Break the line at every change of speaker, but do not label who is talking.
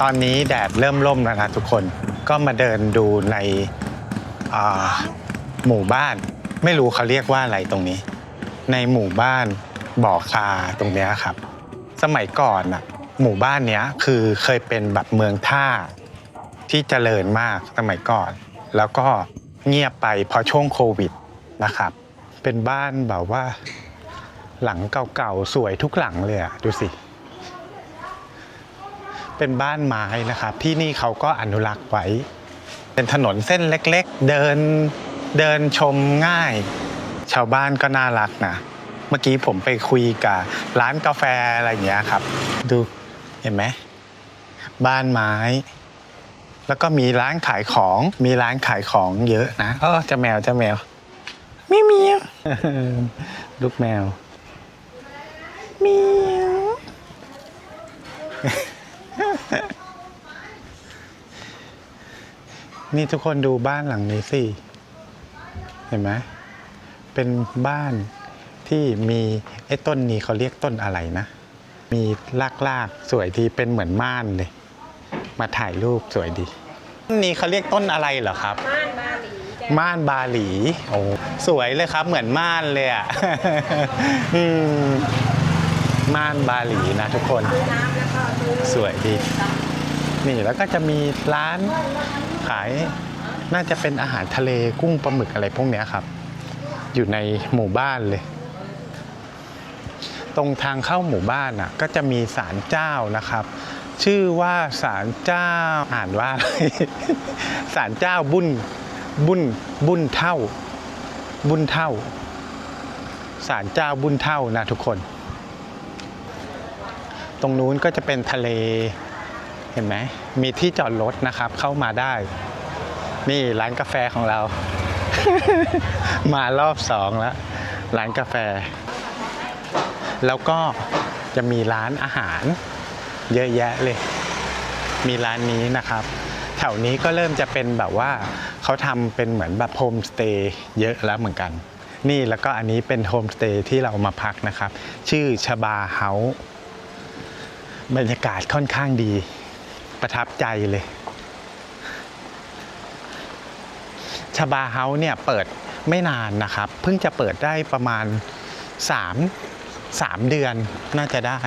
ตอนนี้แดดเริ่มร่มแล้วนะทุกคนก็มาเดินดูในอ่าหมู่บ้าน ไม่รู้เขาเรียกว่าอะไรตรงนี้ ในหมู่บ้านบ่อคาตรงเนี้ยครับ สมัยก่อนน่ะหมู่บ้านเนี้ยคือเคยเป็นแบบเมืองท่าที่เจริญมากสมัยก่อน แล้วก็เงียบไปพราะช่วงโควิดนะครับ เป็นบ้านแบบว่า หลังเก่าๆสวยทุกหลังเลยอะดูสิ เป็นบ้านไม้นะครับ ที่นี่เขาก็อนุรักษ์ไว้ เป็นถนนเส้นเล็กๆ เดินเดินชมง่าย ชาวบ้านก็น่ารักนะ เมื่อกี้ผมไปคุยกับร้านกาแฟอะไรอย่างเงี้ยครับ ดูเห็นไหมบ้านไม้ แล้วก็มีร้านขายของมีร้านขายของเยอะนะเออเจะแมวเจะแมวมิวมิวลูกแมวเมียว นี่ทุกคนดูบ้านหลังนี้สิ เห็นไหม เป็นบ้านที่มีไอ้ต้นนี้เขาเรียกต้นอะไรนะ มีลากๆสวยดีเป็นเหมือนม่านเลย มาถ่ายรูปสวยดี ต้นนี้เขาเรียกต้นอะไรเหรอครับ
ม่านบาหลีจ้ะ
ม่านบาหลี โอ้ สวยเลยครับ เหมือนม่านเลยอะ อืมม่านบาหลีนะทุกคน
น้ำแล้วก็ซื้อ
สวยดี นี่แล้วก็จะมีร้านขายน่าจะเป็นอาหารทะเลกุ้งปลาหมึกอะไรพวกนี้ครับ อยู่ในหมู่บ้านเลย ตรงทางเข้าหมู่บ้านอะก็จะมีศาลเจ้านะครับ ชื่อว่าศาลเจ้าอ่านว่าอะไรศาลเจ้าบุญบุญบุญเท่า บุญเท่าศาลเจ้าบุญเท่านะทุกคน ตรงนู้นก็จะเป็นทะเล เห็นไหมมีที่จอดรถนะครับเข้ามาได้ นี่ร้านกาแฟของเรา มารอบสองแล้ว ร้านกาแฟ แล้วก็จะมีร้านอาหาร เยอะแยะเลย มีร้านนี้นะครับ แถวนี้ก็เริ่มจะเป็นแบบว่าเขาทำเป็นเหมือนแบบโฮมสเตย์เยอะแล้วเหมือนกัน นี่แล้วก็อันนี้เป็นโฮมสเตย์ที่เรามาพักนะครับ ชื่อชบาเฮาส์บรรยากาศค่อนข้างดี ประทับใจเลยชบาเฮาเนี่ยเปิดไม่นานนะครับ เพิ่งจะเปิดได้ประมาณ 3 3 เดือนน่าจะได้